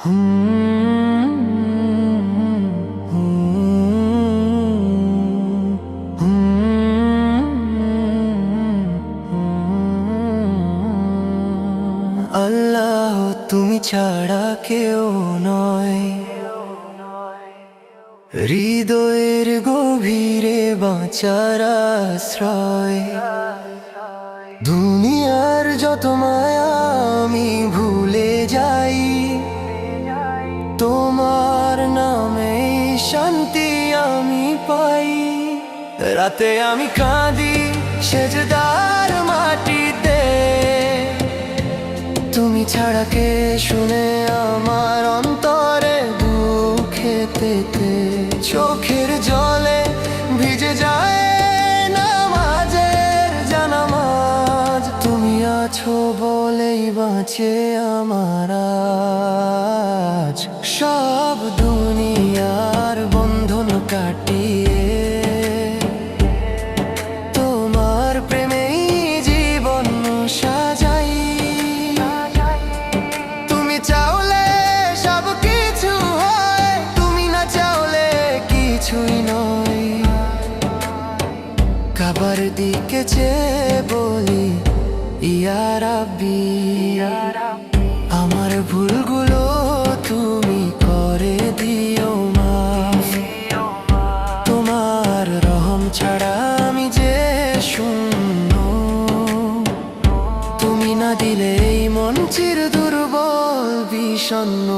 আল্লাহ তুমি ছাড়া কেউ নয়। হৃদয়ের গভীরে বাঁচার আশ্রয়। দুনিয়ার যত মায়া আমি যাই তোমার নামে শান্তি আমি পাই। রাতে আমি কাঁদি সেজদার মাটিতে। তুমি ছাড়া কে শুনে আমার অন্তরে দুঃখেতে চোখের জলে ভিজে যায় নামাজের জানামাজ। তুমি আছো বলেই বাঁচে আমার আজ সব দুনিয়ার বন্ধন কাটিয়ে তোমার প্রেমেই জীবন সাজাই। তুমি চাওলে সব কিছু হয়, তুমি না চাওলে কিছুই নয়। কাবার দিকে চেয়ে বলি, ইয়া রাব্বি, আমার ভুলগুলো দুর্বল বিষণ্ণ